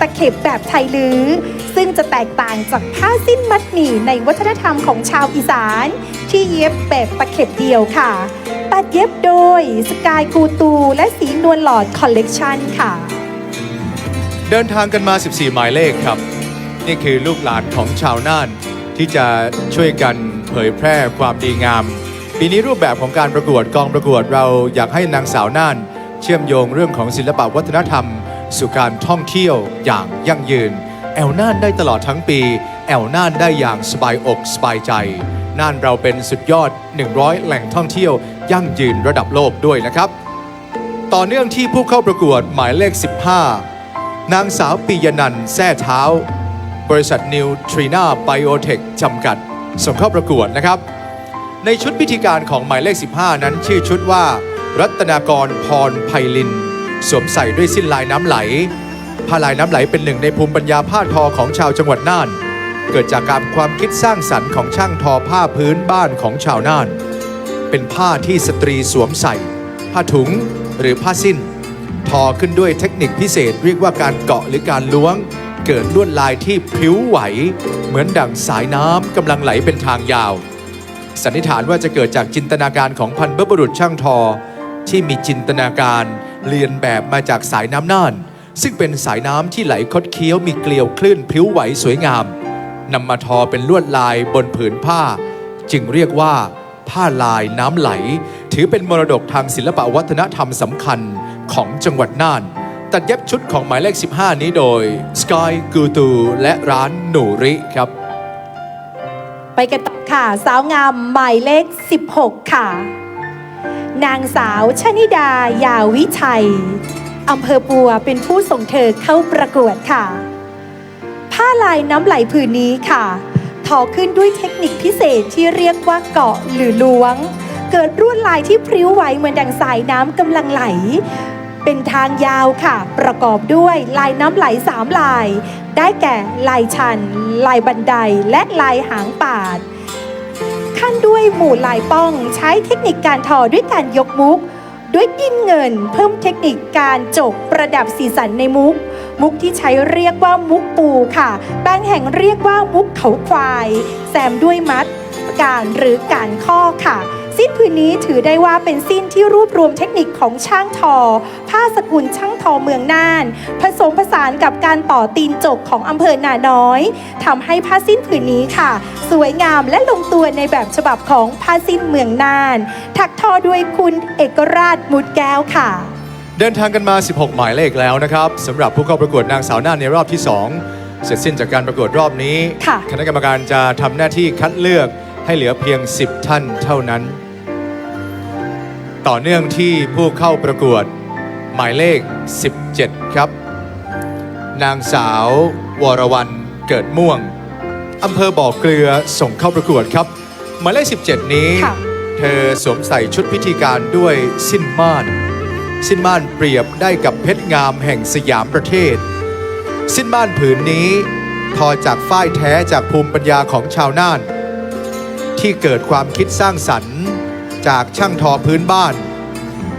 ตะเข็บแบบไทยลื้อซึ่งจะแตกต่างจากผ้าสิ้นมัดหมี่ในวัฒนธรรมของชาวอีสาน ที่เย็บแบบตะเข็บเดียวค่ะ ตัดเย็บโดยสกายกูตู และสีนวลหลอดคอลเลกชันค่ะ เดินทางกันมา 14 หมายเลขครับ นี่คือลูกหลานของชาวน่าน ที่จะช่วยกันเผยแพร่ความดีงาม ปีนี้รูปแบบของการประกวดกองประกวดเราอยากให้นางสาวน่าน เชื่อมโยงเรื่องของศิลปะวัฒนธรรม สู่การท่องเที่ยวอย่างยั่งยืน แอวน่านได้ตลอดทั้งปี แอวน่านได้อย่างสบายอกสบายใจ น่านเราเป็นสุดยอด 100 แหล่งท่องเที่ยว ยั่งยืนระดับโลกด้วยนะครับ ต่อเนื่องที่ผู้เข้าประกวดหมายเลข 15 นางสาวปียนันท์แซ่เท้า บริษัทนิวทรีนาไบโอเทคจำกัดส่งเข้าประกวดนะครับในชุดพิธีการของหมายเลข 15 นั้นชื่อชุดว่า รัตนากรพรไพลิน สวมใส่ด้วยสิ้นลายน้ำไหล ผ้าลายน้ำไหลเป็นหนึ่งในภูมิปัญญาผ้าทอของชาวจังหวัดน่าน เกิดจากการความคิดสร้างสรรค์ของช่างทอผ้าพื้นบ้านของชาวน่าน เป็นผ้าที่สตรีสวมใส่ ผ้าถุงหรือผ้าสิ้น ทอขึ้นด้วยเทคนิคพิเศษเรียกว่าการเกาะหรือการล้วง เกิดลวดลายที่พริ้วไหว เหมือนดั่งสายน้ำกำลังไหลเป็นทางยาวสันนิษฐานว่าจะเกิดจากจินตนาการของพันบบุรุษช่างทอ ที่มีจินตนาการ เรียนแบบมาจากสายน้ำน่าน ซึ่งเป็นสายน้ำที่ไหลคดเคี้ยวมีเกลียวคลื่นพริ้วไหวสวยงามนำมาทอเป็นลวดลายบนผืนผ้า จึงเรียกว่า ผ้าลายน้ำไหล ถือเป็นมรดกทางศิลปวัฒนธรรมสำคัญของจังหวัดน่าน ตัดเย็บชุดของหมายเลข 15 นี้โดย Sky g u t u และร้านหนูริครับ ไปกันต่อค่ะ สาวงามหมายเลข 16 ค่ะ นางสาวชนิดายาวิชัยอำเภอปัวเป็นผู้ส่งเธอเข้าประกวดค่ะ ผ้าลายน้ำไหลผืนนี้ค่ะทอขึ้นด้วยเทคนิคพิเศษที่เรียกว่าเกาะหรือล้วง เกิดรวดลายที่พริ้วไหวเหมือนดังสายน้ำกำลังไหล เป็นทางยาวค่ะ ประกอบด้วยลายน้ำไหลสามลาย ได้แก่ลายชัน ลายบันไดและลายหางปาด ด้วยหมู่ลายป้อง ใช้เทคนิคการทอด้วยการยกมุก ด้วยดิ้นเงิน เพิ่มเทคนิคการจกประดับสีสันในมุก มุกที่ใช้เรียกว่ามุกปูค่ะ บางแห่งเรียกว่ามุกเขาควาย แซมด้วยมัด การหรือการข้อค่ะ สิ้นผืนนี้ถือได้ว่าเป็นสิ้นที่รวบรวมเทคนิคของช่างทอ ผ้าสกุลช่างทอเมืองน่าน ผสมผสานกับการต่อตีนจกของอำเภอนาน้อยทำให้ผ้าสิ้นผืนนี้ค่ะ สวยงามและลงตัวในแบบฉบับของผ้าสิ้นเมืองน่าน ถักทอโดยคุณเอกราชมุดแก้วค่ะ เดินทางกันมา 16 หมายเลขแล้วนะครับสำหรับผู้เข้าประกวดนางสาวน่านในรอบที่ 2 เสร็จสิ้นจากการประกวดรอบนี้ ค่ะ คณะกรรมการจะทำหน้าที่คัดเลือกให้เหลือเพียง 10 ท่านเท่านั้น ต่อเนื่องที่ผู้เข้าประกวดหมายเลข 17 ครับ นางสาว วรวรรณเกิดม่วงอำเภอบ่อเกลือส่งเข้าประกวดครับหมายเลข 17 นี้ ค่ะ เธอสวมใส่ชุดพิธีการด้วยสิ้นม่าน สิ้นม่านเปรียบได้กับเพชรงามแห่งสยามประเทศ สิ้นม่านผืนนี้ทอจากฝ้ายแท้จากภูมิปัญญาของชาวน่าน ที่เกิดความคิดสร้างสรรค์ จากช่างทอพื้นบ้าน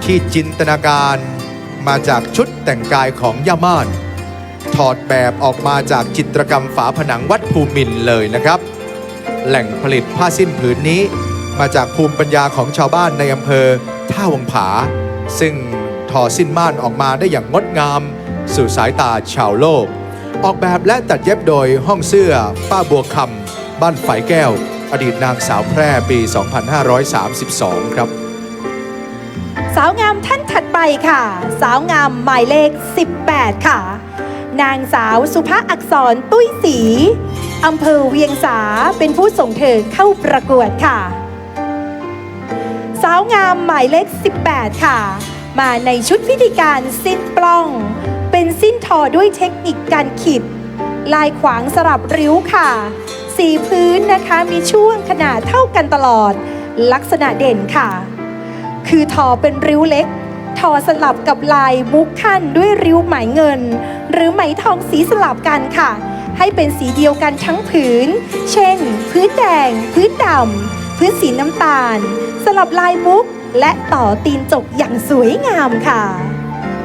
ที่จินตนาการมาจากชุดแต่งกายของย่าม่าน ถอดแบบออกมาจากจิตรกรรมฝาผนังวัดภูมินเลยนะครับ แหล่งผลิตผ้าสิ้นผืนนี้ มาจากภูมิปัญญาของชาวบ้านในอำเภอท่าวังผา ซึ่งทอสิ้นม่านออกมาได้อย่างงดงาม สู่สายตาชาวโลก ออกแบบและตัดเย็บโดยห้องเสื้อป้าบัวคำบ้านฝายแก้ว อดีตนางสาวแพร่ปี 2532 ครับ สาวงามท่านถัดไปค่ะ สาวงามหมายเลข 18 ค่ะ นางสาวสุภาอักษรตุ้ยศรีอำเภอเวียงสาเป็นผู้ส่งเธอเข้าประกวดค่ะ สาวงามหมายเลข 18 ค่ะ มาในชุดพิธีการสิ้นปล้อง เป็นสิ้นทอด้วยเทคนิคการขีด ลายขวางสลับริ้วค่ะ สีพื้นนะคะมีช่วงขนาดเท่ากันตลอด ลักษณะเด่นค่ะ คือทอเป็นริ้วเล็ก ทอสลับกับลายมุกขั้นด้วยริ้วไหมเงิน หรือไหมทองสีสลับกันค่ะ ให้เป็นสีเดียวกันทั้งผืน เช่น พื้นแดง พื้นดำพื้นสีน้ำตาล สลับลายมุกและต่อตีนจกอย่างสวยงามค่ะ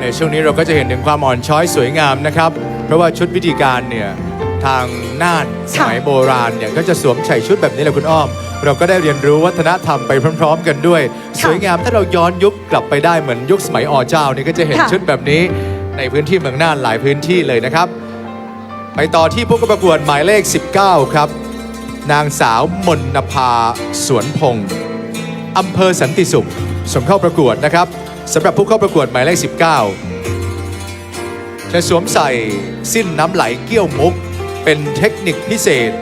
ในช่วงนี้เราก็จะเห็นถึงความอ่อนช้อยสวยงามนะครับ เพราะว่าชุดพิธีการเนี่ย ทางน่านสมัยโบราณเนี่ยก็จะสวมใส่ชุดแบบนี้แหละคุณอ้อม เราก็ได้เรียนรู้วัฒนธรรมไปพร้อม ๆ กันด้วย สวยงามถ้าเราย้อนยุคกลับไปได้เหมือนยุคสมัยอเจ้านี่ก็จะเห็นค่ะชุดแบบนี้ในพื้นที่เมืองน่านหลายพื้นที่เลยนะครับ ไปต่อที่ผู้เข้าประกวดหมายเลข 19 ครับ นางสาวมนนภาสวนพงศ์อำเภอสันติสุขสมเข้าประกวดนะครับสำหรับผู้เข้าประกวดหมายเลข 19 จะสวมใส่สิ้นน้ำไหลเกี้ยวมุก เป็นเทคนิคพิเศษ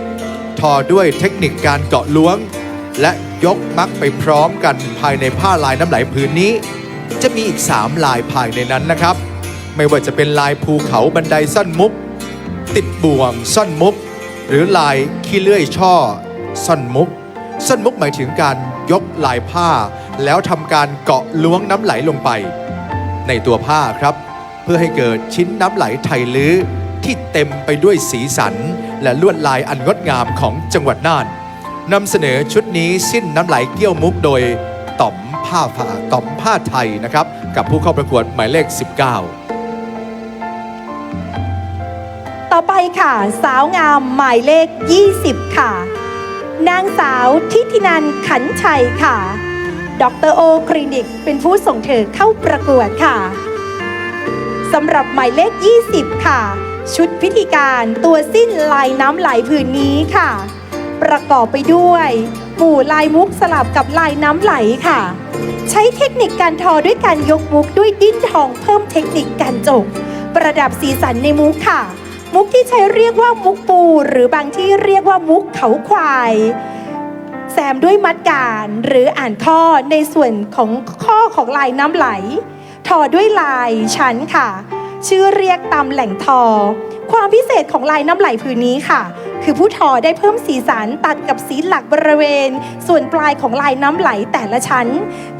ทอด้วยเทคนิคการเกาะล้วง และยกมักไปพร้อมกันภายในผ้าลายน้ำไหลผืนนี้ จะมีอีก 3 ลายภายในนั้นนะครับ ไม่ว่าจะเป็นลายภูเขาบันไดซ่อนมุก ติดบ่วงซ่อนมุก หรือลายขี้เลื่อยช่อซ่อนมุกซ่อนมุกหมายถึงการยกลายผ้า แล้วทำการเกาะล้วงน้ำไหลลงไป ในตัวผ้าครับ เพื่อให้เกิดชิ้นน้ำไหลไทยลื้อ ที่เต็มไปด้วยสีสัน และลวดลายอันงดงามของจังหวัดน่านนำเสนอชุดนี้สิ้นน้ำไหลเกี้ยวมุกโดยต่อมผ้าผ้าต่อมผ้าไทยนะครับ กับผู้เข้าประกวดหมายเลข 19 ต่อไปค่ะ สาวงามหมายเลข 20 ค่ะ นางสาวทิตินันขันชัยค่ะดรโอคลินิก เป็นผู้ส่งเธอเข้าประกวดค่ะสำหรับหมายเลข 20 ค่ะ ชุดพิธีการตัวสิ้นลายน้ำไหลผืนนี้ค่ะ ประกอบไปด้วยหมู่ลายมุกสลับกับลายน้ำไหลค่ะ ใช้เทคนิคการทอด้วยการยกมุกด้วยดิ้นทองเพิ่มเทคนิคการจกประดับสีสันในมุกค่ะ มุกที่ใช้เรียกว่ามุกปู หรือบางที่เรียกว่ามุกเขาควายแซมด้วยมัดการหรืออ่านข้อในส่วนของข้อของลายน้ำไหล ทอด้วยลายชั้นค่ะ ชื่อเรียกตามแหล่งทอ ความพิเศษของลายน้ำไหลผืนนี้ค่ะ คือผู้ทอได้เพิ่มสีสันตัดกับสีหลักบริเวณ ส่วนปลายของลายน้ำไหลแต่ละชั้น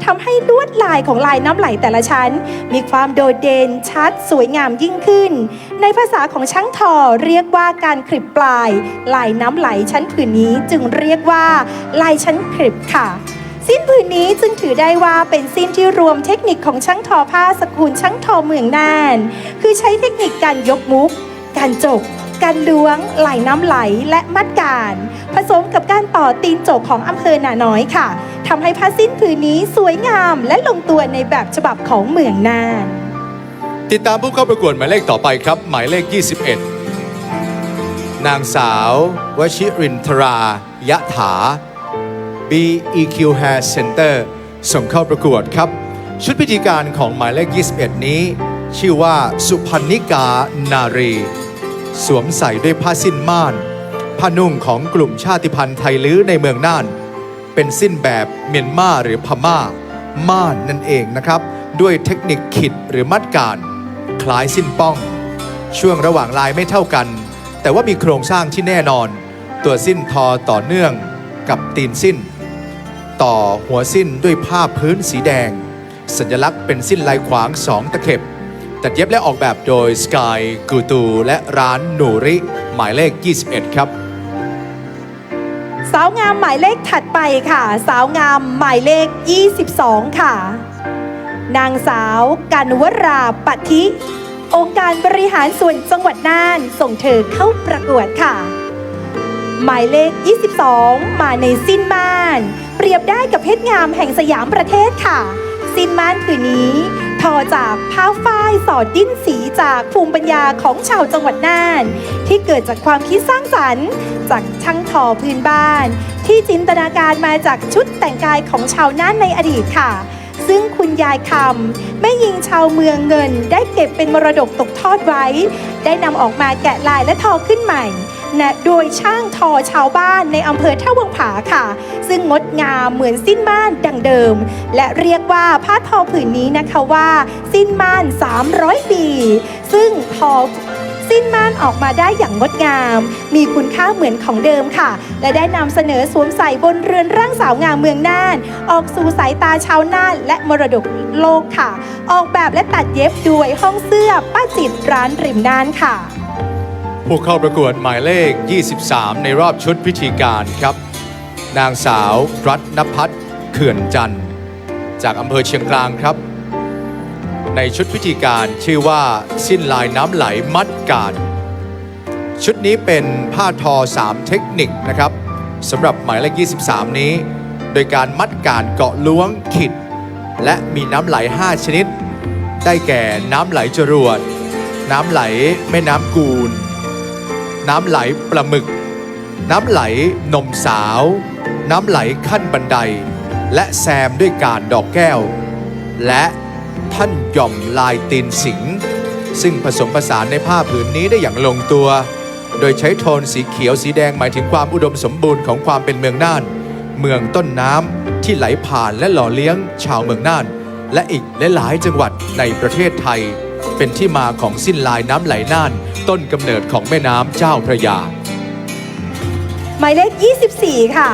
ทำให้ลวดลายของลายน้ำไหลแต่ละชั้น มีความโดดเด่นชัดสวยงามยิ่งขึ้น ในภาษาของช่างทอเรียกว่าการคลิปปลาย ลายน้ำไหลชั้นผืนนี้จึงเรียกว่า ลายชั้นคลิปค่ะ สิ้นผืนนี้จึงถือได้ว่าเป็นสิ้นที่รวมเทคนิคของช่างทอผ้าสกุลช่างทอเมืองน่าน คือใช้เทคนิคการยกมุก การจก การล้วง ไหลน้ำไหลและมัดการ ผสมกับการต่อตีนจกของอำเภอหนาน้อยค่ะทำให้ผ้าสิ้นผืนนี้สวยงามและลงตัวในแบบฉบับของเมืองน่าน ติดตามผู้เข้าประกวดหมายเลขต่อไปครับ หมายเลข 21 นางสาว วชิรินทรายะถา BEQ Hair Center ส่งเข้าประกวดครับ ชุดพิธีการของหมายเลข 21 นี้ ชื่อว่าสุพรรณิกานารี สวมใส่ด้วยผ้าสิ้นม่าน ผ้านุ่งของกลุ่มชาติพันธุ์ไทยลื้อในเมืองน่าน เป็นสิ้นแบบเมียนมาหรือพม่า ม่านนั่นเองนะครับ ด้วยเทคนิคขิดหรือมัดการคล้ายสิ้นป้อง ช่วงระหว่างลายไม่เท่ากัน แต่ว่ามีโครงสร้างที่แน่นอน ตัวสิ้นทอต่อเนื่องกับตีนสิ้น ต่อหัวสิ้นด้วยผ้าพื้นสีแดง สัญลักษณ์เป็นสิ้นลายขวางสองตะเข็บ ตัดเย็บและออกแบบโดยสกายกูตู และร้านหนูริ หมายเลข 21 ครับ สาวงามหมายเลขถัดไปค่ะ สาวงามหมายเลข 22 ค่ะ นางสาวกันวราปฏิองค์การบริหารส่วนจังหวัดน่าน ส่งเธอเข้าประกวดค่ะ หมายเลข 22 มาในสิ้นม่าน เปรียบได้กับเพชรงามแห่งสยามประเทศค่ะสิ้นม่านผืนนี้ ทอจากผ้าฝ้ายสอดดิ้นสีจากภูมิปัญญาของชาวจังหวัดน่าน ที่เกิดจากความคิดสร้างสรรค์ จากช่างทอพื้นบ้าน ที่จินตนาการมาจากชุดแต่งกายของชาวน่านในอดีตค่ะ ซึ่งคุณยายคำแม่ยิงชาวเมืองเงิน ได้เก็บเป็นมรดกตกทอดไว้ ได้นำออกมาแกะลายและทอขึ้นใหม่ นะโดยช่างทอชาวบ้านในอำเภอท่าวังผาค่ะ ซึ่งงดงามเหมือนสิ้นม่านดังเดิม และเรียกว่าผ้าทอผืนนี้นะคะว่า สิ้นม่าน 300 ปี ซึ่งทอสิ้นม่านออกมาได้อย่างงดงาม มีคุณค่าเหมือนของเดิมค่ะ และได้นำเสนอสวมใส่บนเรือนร่างสาวงามเมืองน่าน ออกสู่สายตาชาวน่านและมรดกโลกค่ะ ออกแบบและตัดเย็บด้วยห้องเสื้อป้าจิตร้านริมน่านค่ะ ผู้เข้าประกวดหมายเลข 23 ในรอบชุดพิธีการครับ นางสาวรัตนพัฒน์เขื่อนจันทร์ จากอำเภอเชียงกลางครับ ในชุดพิธีการชื่อว่าสิ้นลายน้ำไหลมัดการ ชุดนี้เป็นผ้าทอ 3 เทคนิคนะครับสำหรับหมายเลข 23 นี้ โดยการมัดการเกาะล้วงขิด และมีน้ำไหล 5 ชนิด ได้แก่น้ำไหลจรวด น้ำไหลแม่น้ำกูล น้ำไหลปลาหมึก น้ำไหลนมสาว น้ำไหลขั้นบันได และแซมด้วยการดอกแก้ว และท่านหย่อมลายตีนสิง ซึ่งผสมผสานในผ้าผืนนี้ได้อย่างลงตัว โดยใช้โทนสีเขียวสีแดงหมายถึงความอุดมสมบูรณ์ของความเป็นเมืองน่าน เมืองต้นน้ำที่ไหลผ่านและหล่อเลี้ยงชาวเมืองน่าน และอีกหลายๆจังหวัดในประเทศไทย เป็นที่มาของสิ้นลายน้ำไหลน่าน ต้นกำเนิดของแม่น้ำเจ้าพระยา หมายเลข 24 ค่ะ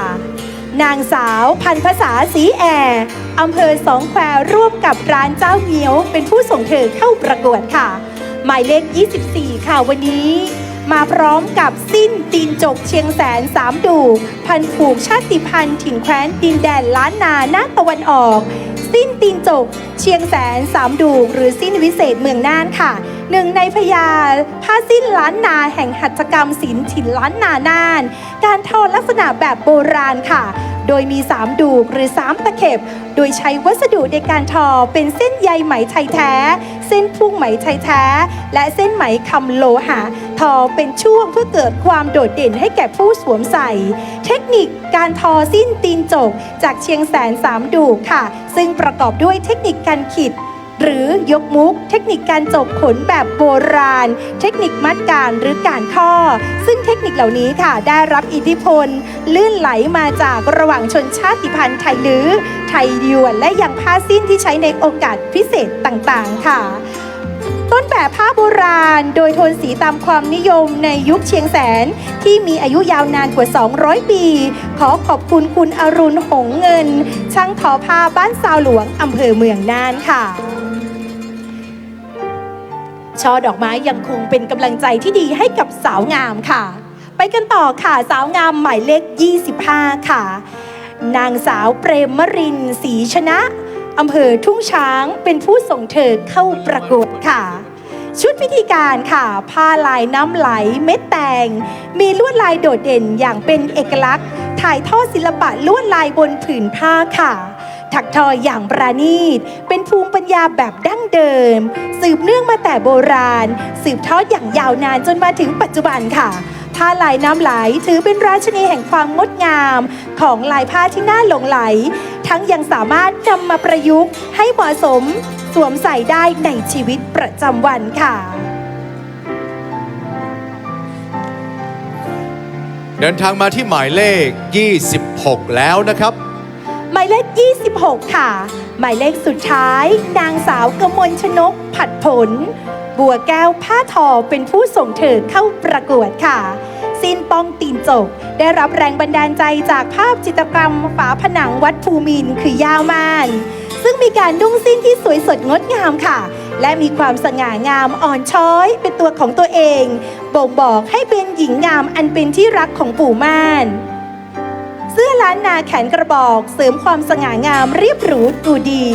นางสาวพันภาษาสีแอร์อำเภอสองแควร่วมกับร้านเจ้าเมียว เป็นผู้ส่งเธอเข้าประกวดค่ะ หมายเลข 24 ค่ะวันนี้ มาพร้อมกับสิ้นตีนจกเชียงแสนสามดูพันผูกชาติพันธุ์ถิ่นแคว้นดินแดนล้านนาหน้าตะวันออก สิ้นตีนจก เชียงแสนสามดูหรือสิ้นวิเศษเมืองน่านค่ะหนึ่งในพยาผ้าสิ้นล้านนาแห่งหัตถกรรมศิลป์ถิ่นล้านนาน่าน การทอลักษณะแบบโบราณค่ะ โดยมี 3 ดูกหรือ 3 ตะเข็บ โดยใช้วัสดุในการทอเป็นเส้นใยไหมไทยแท้ เส้นพุ่งไหมไทยแท้ และเส้นไหมคำโลหะ ทอเป็นช่วงเพื่อเกิดความโดดเด่นให้แก่ผู้สวมใส่ เทคนิคการทอสิ้นตีนจกจากเชียงแสนสามดูกค่ะ ซึ่งประกอบด้วยเทคนิคการขีด หรือยกมุก เทคนิคการจบขนแบบโบราณ เทคนิคมัดการหรือการข้อ ซึ่งเทคนิคเหล่านี้ค่ะได้รับอิทธิพล ลื่นไหลมาจากระหว่างชนชาติพันธุ์ไทยลื้อไทยยวนและยังผ้าสิ้นที่ใช้ในโอกาสพิเศษต่างๆ ค่ะต้นแบบผ้าโบราณ โดยโทนสีตามความนิยมในยุคเชียงแสน ที่มีอายุยาวนานกว่า 200 ปี ขอขอบคุณคุณอรุณหงเงิน ช่างทอผ้าบ้านซาวหลวงอำเภอเมืองน่านค่ะ ช่อดอกไม้ยังคงเป็นกำลังใจที่ดีให้กับสาวงามค่ะ ไปกันต่อค่ะสาวงามหมายเลข 25 ค่ะ นางสาวเปรมมรินศรีชนะอำเภอทุ่งช้างเป็นผู้ส่งเธอเข้าประกวดค่ะ ชุดพิธีการค่ะ ผ้าลายน้ำไหลเม็ดแตง มีลวดลายโดดเด่นอย่างเป็นเอกลักษณ์ ถ่ายทอดศิลปะลวดลายบนผืนผ้าค่ะ ถักทออย่างประณีต เป็นภูมิปัญญาแบบดั้งเดิม สืบเนื่องมาแต่โบราณ สืบทอดอย่างยาวนานจนมาถึงปัจจุบันค่ะผ้าลายน้ำไหลถือเป็นราชนีแห่งความงดงาม ของลายผ้าที่น่าหลงไหล ทั้งยังสามารถนำมาประยุกต์ให้เหมาะสม สวมใส่ได้ในชีวิตประจำวันค่ะ เดินทางมาที่หมายเลข 26 แล้วนะครับ หมายเลข 26 ค่ะ หมายเลขสุดท้าย นางสาวกมลชนกผัดผล บัวแก้วผ้าทอเป็นผู้ส่งเธอเข้าประกวดค่ะ สิ้นป้องตีนจกได้รับแรงบันดาลใจจากภาพจิตรกรรมฝาผนังวัดภูมินคือยาวมาน ซึ่งมีการนุ่งสิ้นที่สวยสดงดงามค่ะ และมีความสง่างามอ่อนช้อย เป็นตัวของตัวเอง บ่งบอกให้เป็นหญิงงามอันเป็นที่รักของปู่ม่าน เสื้อล้านนาแขนกระบอกเสริมความสง่างามเรียบหรูดูดี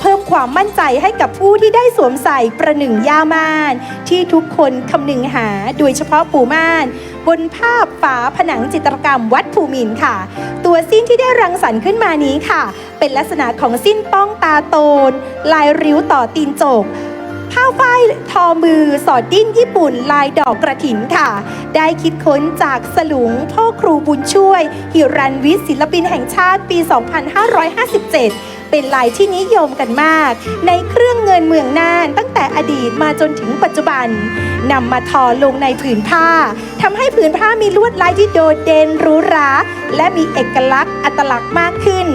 เพิ่มความมั่นใจให้กับผู้ที่ได้สวมใส่ประหนึ่งย่าม่าน ที่ทุกคนคำนึงหาโดยเฉพาะปู่ม่าน บนภาพฝาผนังจิตรกรรมวัดภูมินค่ะ ตัวสิ้นที่ได้รังสรรค์ขึ้นมานี้ค่ะ เป็นลักษณะของสิ้นป้องตาโตน ลายริ้วต่อตีนจก ผ้าฝ้ายทอมือสอดดิ้นญี่ปุ่นลายดอกกระถินค่ะ ได้คิดค้นจากสลุงพ่อครูบุญช่วย หิรันวิศิลปินแห่งชาติปี 2557เป็นลายที่นิยมกันมาก ในเครื่องเงินเมืองน่านตั้งแต่อดีตมาจนถึงปัจจุบันนำมาทอลงในผืนผ้าทำให้ผืนผ้ามีลวดลายที่โดดเด่นหรูหราและมีเอกลักษณ์อัตลักษณ์มากขึ้น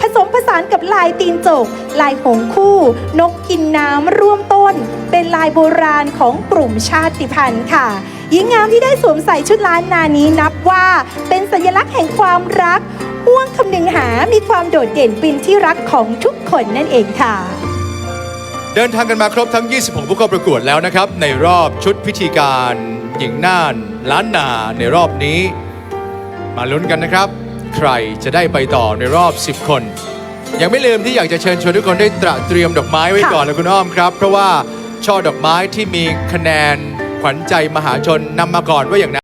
ผสม สานกับลายตีนจก ลายหงคู่ นกกินน้ำร่วมต้น เป็นลายโบราณของกลุ่มชาติพันธุ์ค่ะหญิงงามที่ได้สวมใส่ชุดล้านนานี้นับว่าเป็นสัญลักษณ์แห่งความรักห่วงคำนึงหา มีความโดดเด่นเป็นที่รักของทุกคนนั่นเองค่ะ เดินทางกันมาครบทั้ง 26 ผู้เข้าประกวดแล้วนะครับ ในรอบชุดพิธีการ หญิงน่าน ล้านนาในรอบนี้ มาลุ้นกันนะครับ ใครจะได้ไปต่อในรอบ 10 คน ยังไม่ลืมที่อยากจะเชิญชวนทุกคนได้ตระเตรียมดอกไม้ไว้ก่อนเลยคุณอ้อมครับ เพราะว่าช่อดอกไม้ที่มีคะแนนขวัญใจมหาชนนำมาก่อนว่าอย่างนั้น